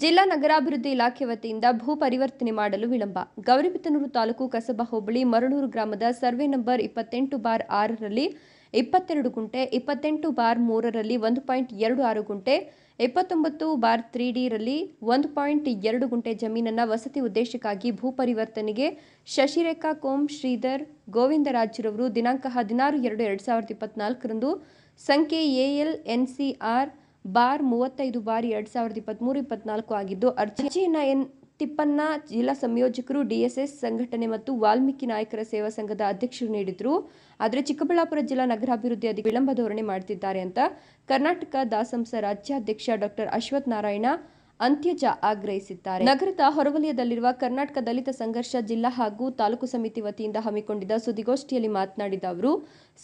ಜಿಲ್ಲಾ ನಗರಾಭಿವೃದ್ಧಿ ಇಲಾಖೆ ವತಿಯಿಂದ ಭೂ ಪರಿವರ್ತನೆ ಮಾಡಲು ವಿಳಂಬ. ಗೌರಿಬಿದನೂರು ತಾಲೂಕು ಕಸಬಾ ಹೋಬಳಿ ಮರಳೂರು ಗ್ರಾಮದ ಸರ್ವೆ ನಂಬರ್ ಇಪ್ಪತ್ತೆಂಟು ಬಾರ್ ಆರರಲ್ಲಿ ಇಪ್ಪತ್ತೆರಡು ಗುಂಟೆ, ಇಪ್ಪತ್ತೆಂಟು ಬಾರ್ ಮೂರರಲ್ಲಿ ಒಂದು ಪಾಯಿಂಟ್ ಎರಡು ಆರು ಗುಂಟೆ ಇಪ್ಪತ್ತೊಂಬತ್ತು ಬಾರ್ ತ್ರೀ ಡಿರಲ್ಲಿ ಒಂದು ಪಾಯಿಂಟ್ ಎರಡು ಗುಂಟೆ ಜಮೀನನ್ನು ವಸತಿ ಉದ್ದೇಶಕ್ಕಾಗಿ ಭೂ ಪರಿವರ್ತನೆಗೆ ಶಶಿರೇಖಾ ಕೋಮ್ ಶ್ರೀಧರ್ ಗೋವಿಂದರಾಜ್ರವರು ದಿನಾಂಕ ಹದಿನಾರು ಎರಡು ಎರಡು ಸಾವಿರದ ಇಪ್ಪತ್ನಾಲ್ಕರಂದು ಸಂಖ್ಯೆ ಎಎಲ್ ಎನ್ಸಿಆರ್ ಬಾರ್ ಮೂವತ್ತೈದು ಬಾರಿ ಎರಡ್ ಸಾವಿರದ ಇಪ್ಪತ್ತ್ಮೂರು ಇಪ್ಪತ್ನಾಲ್ಕು ಆಗಿದ್ದು ಅರ್ಜಿ ಎನ್ ತಿಪ್ಪನ್ನ ಜಿಲ್ಲಾ ಸಂಯೋಜಕರು ಡಿಎಸ್ಎಸ್ ಸಂಘಟನೆ ಮತ್ತು ವಾಲ್ಮೀಕಿ ನಾಯಕರ ಸೇವಾ ಸಂಘದ ಅಧ್ಯಕ್ಷರು ನೀಡಿದ್ರು. ಆದರೆ ಚಿಕ್ಕಬಳ್ಳಾಪುರ ಜಿಲ್ಲಾ ನಗರಾಭಿವೃದ್ಧಿ ಅಧಿಕಾರಿ ವಿಳಂಬ ಧೋರಣೆ ಮಾಡ್ತಿದ್ದಾರೆ ಅಂತ ಕರ್ನಾಟಕ ದಾಸಂಸ ರಾಜ್ಯಾಧ್ಯಕ್ಷ ಡಾಕ್ಟರ್ ಅಶ್ವಥ್ ನಾರಾಯಣ ಅಂತ್ಯಜ ಆಗ್ರಹಿಸಿದ್ದಾರೆ. ನಗರದ ಹೊರವಲಯದಲ್ಲಿರುವ ಕರ್ನಾಟಕ ದಲಿತ ಸಂಘರ್ಷ ಜಿಲ್ಲಾ ಹಾಗೂ ತಾಲೂಕು ಸಮಿತಿ ವತಿಯಿಂದ ಹಮ್ಮಿಕೊಂಡಿದ್ದ ಸುದ್ದಿಗೋಷ್ಠಿಯಲ್ಲಿ ಮಾತನಾಡಿದ ಅವರು,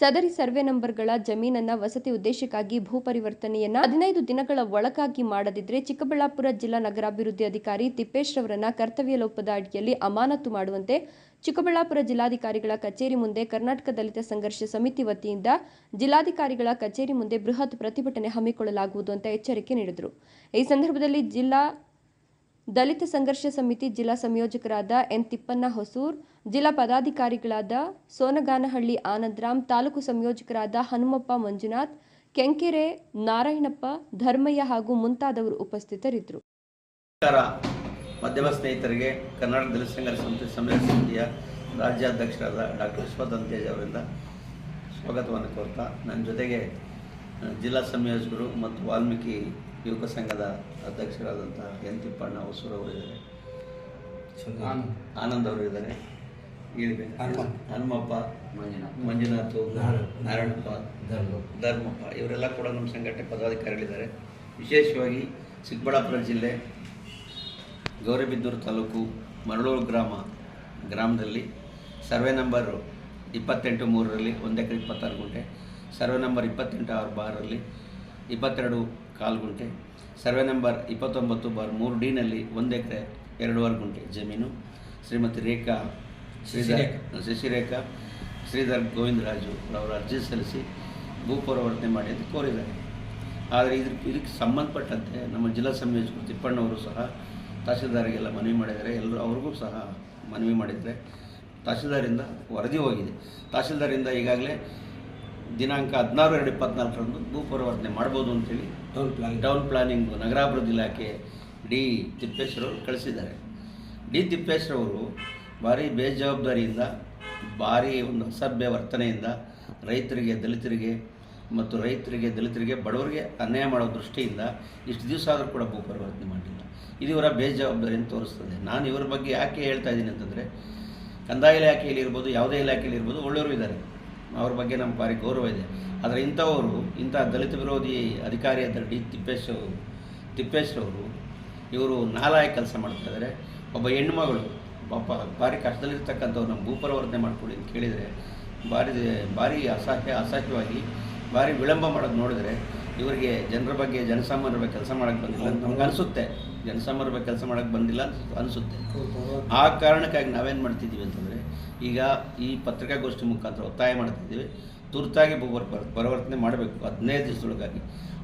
ಸದರಿ ಸರ್ವೆ ನಂಬರ್ಗಳ ಜಮೀನನ್ನ ವಸತಿ ಉದ್ದೇಶಕ್ಕಾಗಿ ಭೂ ಪರಿವರ್ತನೆಯನ್ನ ಹದಿನೈದು ದಿನಗಳ ಒಳಗಾಗಿ ಮಾಡದಿದ್ರೆ ಚಿಕ್ಕಬಳ್ಳಾಪುರ ಜಿಲ್ಲಾ ನಗರಾಭಿವೃದ್ಧಿ ಅಧಿಕಾರಿ ತಿಪ್ಪೇಶ್ ರವರನ್ನ ಕರ್ತವ್ಯ ಲೋಪದ ಅಡಿಯಲ್ಲಿ ಅಮಾನತು ಮಾಡುವಂತೆ ಚಿಕ್ಕಬಳ್ಳಾಪುರ ಜಿಲ್ಲಾಧಿಕಾರಿಗಳ ಕಚೇರಿ ಮುಂದೆ ಕರ್ನಾಟಕ ದಲಿತ ಸಂಘರ್ಷ ಸಮಿತಿ ವತಿಯಿಂದ ಜಿಲ್ಲಾಧಿಕಾರಿಗಳ ಕಚೇರಿ ಮುಂದೆ ಬೃಹತ್ ಪ್ರತಿಭಟನೆ ಹಮ್ಮಿಕೊಳ್ಳಲಾಗುವುದು ಅಂತ ಎಚ್ಚರಿಕೆ ನೀಡಿದರು. ಈ ಸಂದರ್ಭದಲ್ಲಿ ಜಿಲ್ಲಾ ದಲಿತ ಸಂಘರ್ಷ ಸಮಿತಿ ಜಿಲ್ಲಾ ಸಂಯೋಜಕರಾದ ಎನ್ ತಿಪ್ಪಣ್ಣ ಹೊಸೂರ್, ಜಿಲ್ಲಾ ಪದಾಧಿಕಾರಿಗಳಾದ ಸೋನಗಾನಹಳ್ಳಿ ಆನಂದರಾಮ್, ತಾಲೂಕು ಸಂಯೋಜಕರಾದ ಹನುಮಪ್ಪ ಮಂಜುನಾಥ್, ಕೆಂಕೆರೆ ನಾರಾಯಣಪ್ಪ, ಧರ್ಮಯ್ಯ ಹಾಗೂ ಮುಂತಾದವರು ಉಪಸ್ಥಿತರಿದ್ದರು. ಮಾಧ್ಯಮ ಸ್ನೇಹಿತರಿಗೆ ಕರ್ನಾಟಕ ದಲಿತ ಸಂಸ್ಥೆ ಸಮಿತಿ ಸಮ್ಮೇಳನ ಸಮಿತಿಯ ರಾಜ್ಯಾಧ್ಯಕ್ಷರಾದ ಡಾಕ್ಟರ್ ವಿಶ್ವನಾಥ್ ಅಂತೇಜ್ ಅವರಿಂದ ಸ್ವಾಗತವನ್ನು ಕೋರ್ತಾ ನನ್ನ ಜೊತೆಗೆ ಜಿಲ್ಲಾ ಸಂಯೋಜಕರು ಮತ್ತು ವಾಲ್ಮೀಕಿ ಯುವಕ ಸಂಘದ ಅಧ್ಯಕ್ಷರಾದಂಥ ಎನ್ ತಿಪ್ಪಣ್ಣ ಹೊಸೂರು ಅವರು ಇದ್ದಾರೆ. ಆನಂದ್. ಅವರು ಇದ್ದಾರೆ. ಹನುಮಪ್ಪ. ಮಂಜುನಾಥ್. ನಾರಾಯಣಪ್ಪ ಧರ್ಮಪ್ಪ ಇವರೆಲ್ಲ ಕೂಡ ನಮ್ಮ ಸಂಘಟನೆ ಪದಾಧಿಕಾರಿಗಳಿದ್ದಾರೆ. ವಿಶೇಷವಾಗಿ ಚಿಕ್ಕಬಳ್ಳಾಪುರ ಜಿಲ್ಲೆ ಗೌರಿಬಿದ್ದೂರು ತಾಲೂಕು ಮರಳೂರು ಗ್ರಾಮ ಗ್ರಾಮದಲ್ಲಿ ಸರ್ವೆ ನಂಬರ್ ಇಪ್ಪತ್ತೆಂಟು ಮೂರರಲ್ಲಿ ಒಂದು ಎಕರೆ ಇಪ್ಪತ್ತಾರು ಗುಂಟೆ ಸರ್ವೆ ನಂಬರ್ ಇಪ್ಪತ್ತೆಂಟು ಆರು ಬಾರಲ್ಲಿ ಇಪ್ಪತ್ತೆರಡು ಕಾಲು ಗುಂಟೆ ಸರ್ವೆ ನಂಬರ್ ಇಪ್ಪತ್ತೊಂಬತ್ತು ಬಾರ್ ಮೂರು ಡಿನಲ್ಲಿ ಒಂದು ಎಕರೆ ಎರಡೂವರೆ ಗುಂಟೆ ಜಮೀನು. ಶ್ರೀಮತಿ ರೇಖಾ ಶ್ರೀಧರ್ ಶಶಿರೇಖಾ. ಶ್ರೀಧರ್ ಗೋವಿಂದರಾಜು ಅವರು ಅರ್ಜಿ ಸಲ್ಲಿಸಿ ಭೂ ಪರಿವರ್ತನೆ ಮಾಡಿ ಅಂತ ಕೋರಿದ್ದಾರೆ. ಆದರೆ ಇದ್ರ ಇದಕ್ಕೆ ಸಂಬಂಧಪಟ್ಟಂತೆ ನಮ್ಮ ಜಿಲ್ಲಾ ಸಂಯೋಜಕರು ತಿಪ್ಪಣ್ಣವರು ಸಹ ತಹಸೀಲ್ದಾರಿಗೆಲ್ಲ ಮನವಿ ಮಾಡಿದ್ದಾರೆ. ಎಲ್ಲರೂ ಅವ್ರಿಗೂ ಸಹ ಮನವಿ ಮಾಡಿದರೆ ತಹಸೀಲ್ದಾರಿಂದ ವರದಿ ಹೋಗಿದೆ. ತಹಸೀಲ್ದಾರಿಂದ ಈಗಾಗಲೇ ದಿನಾಂಕ ಹದಿನಾರು ಎರಡು ಇಪ್ಪತ್ನಾಲ್ಕರಂದು ಭೂ ಪರಿವರ್ತನೆ ಮಾಡ್ಬೋದು ಅಂತೇಳಿ ಟೌನ್ ಪ್ಲಾನಿಂಗ್ ನಗರಾಭಿವೃದ್ಧಿ ಇಲಾಖೆ ಡಿ ತಿಪ್ಪೇಶ್ವರವರು ಕಳಿಸಿದ್ದಾರೆ. ಡಿ ತಿಪ್ಪೇಶ್ವರವರು ಭಾರಿ ಬೇಜವಾಬ್ದಾರಿಯಿಂದ ಭಾರಿ ಒಂದು ಅಸಭ್ಯ ವರ್ತನೆಯಿಂದ ರೈತರಿಗೆ ದಲಿತರಿಗೆ ಮತ್ತು ರೈತರಿಗೆ, ದಲಿತರಿಗೆ, ಬಡವರಿಗೆ ಅನ್ಯಾಯ ಮಾಡೋ ದೃಷ್ಟಿಯಿಂದ ಇಷ್ಟು ದಿವಸ ಆದರೂ ಕೂಡ ಭೂ ಪರಿವರ್ತನೆ ಮಾಡಿಲ್ಲ. ಇದು ಇವರ ಬೇಜವಾಬ್ದಾರಿಯನ್ನು ತೋರಿಸ್ತದೆ. ನಾನು ಇವರ ಬಗ್ಗೆ ಯಾಕೆ ಹೇಳ್ತಾ ಇದ್ದೀನಿ ಅಂತಂದರೆ, ಕಂದಾಯ ಇಲಾಖೆಯಲ್ಲಿ ಇರ್ಬೋದು, ಯಾವುದೇ ಇಲಾಖೆಯಲ್ಲಿ ಇರ್ಬೋದು, ಒಳ್ಳೆಯವರು ಇದ್ದಾರೆ. ಅವ್ರ ಬಗ್ಗೆ ನಮ್ಮ ಭಾರಿ ಗೌರವ ಇದೆ. ಆದರೆ ಇಂಥವರು, ಇಂಥ ದಲಿತ ವಿರೋಧಿ ಅಧಿಕಾರಿಯಾದ ಡಿ ತಿಪ್ಪೇಶ್ ತಿಪ್ಪೇಶ್ರವರು ಇವರು ನಾಲಾಯ ಕೆಲಸ ಮಾಡ್ತಾ ಇದ್ದಾರೆ. ಒಬ್ಬ ಹೆಣ್ಮಗಳು ಪಾಪ ಭಾರಿ ಕಷ್ಟದಲ್ಲಿರ್ತಕ್ಕಂಥವ್ರು ನಮ್ಮ ಭೂಪರಿವರ್ತನೆ ಮಾಡಿಕೊಡಿ ಅಂತ ಕೇಳಿದರೆ, ಭಾರಿ ಭಾರಿ ಅಸಹ್ಯ, ಅಸಹ್ಯವಾಗಿ ಭಾರಿ ವಿಳಂಬ ಮಾಡೋದು ನೋಡಿದ್ರೆ ಇವರಿಗೆ ಜನರ ಬಗ್ಗೆ ಜನಸಾಮಾನ್ಯರ ಬಗ್ಗೆ ಕೆಲಸ ಮಾಡೋಕ್ಕೆ ಬಂದಿಲ್ಲ ಅಂತ ನಮ್ಗೆ ಅನಿಸುತ್ತೆ. ಜನಸಾಮಾನ್ಯರ ಬಗ್ಗೆ ಕೆಲಸ ಮಾಡೋಕ್ಕೆ ಬಂದಿಲ್ಲ ಅಂತ ಅನಿಸುತ್ತೆ. ಆ ಕಾರಣಕ್ಕಾಗಿ ನಾವೇನು ಮಾಡ್ತಿದ್ದೀವಿ ಅಂತಂದರೆ, ಈಗ ಈ ಪತ್ರಿಕಾಗೋಷ್ಠಿ ಮುಖಾಂತರ ಒತ್ತಾಯ ಮಾಡ್ತಿದ್ದೀವಿ. ತುರ್ತಾಗಿ ಭೂ ಪರ್- ಪರಿವರ್ತನೆ ಮಾಡಬೇಕು. ಹದಿನೈದು ದಿವಸದೊಳಗಾಗಿ.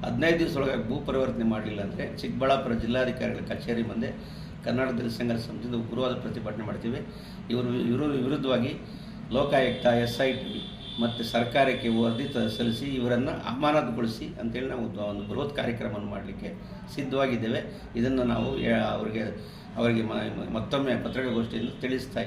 ಹದಿನೈದು ದಿವಸದೊಳಗಾಗಿ ಭೂ ಪರಿವರ್ತನೆ ಮಾಡಲಿಲ್ಲ ಅಂದರೆ ಚಿಕ್ಕಬಳ್ಳಾಪುರ ಜಿಲ್ಲಾಧಿಕಾರಿಗಳ ಕಚೇರಿ ಮುಂದೆ ಕರ್ನಾಟಕ ದಲಿತ ಸಂಘರ್ಷ ಸಮಿತಿಯಿಂದ ಉಗ್ರವಾದ ಪ್ರತಿಭಟನೆ ಮಾಡ್ತೀವಿ. ಇವರು ಇವರು ವಿರುದ್ಧವಾಗಿ ಲೋಕಾಯುಕ್ತ ಎಸ್ ಐ ಟಿ ಮತ್ತು ಸರ್ಕಾರಕ್ಕೆ ವರದಿ ಸಲ್ಲಿಸಿ ಇವರನ್ನು ಅಮಾನತುಗೊಳಿಸಿ ಅಂತೇಳಿ ನಾವು ಒಂದು- ಬೃಹತ್ ಕಾರ್ಯಕ್ರಮವನ್ನು ಮಾಡಲಿಕ್ಕೆ ಸಿದ್ಧವಾಗಿದ್ದೇವೆ. ಇದನ್ನು ನಾವು ಅವರಿಗೆ ಅವರಿಗೆ ಮತ್ತೊಮ್ಮೆ ಪತ್ರಿಕಾಗೋಷ್ಠಿಯಲ್ಲಿ ತಿಳಿಸ್ತಾ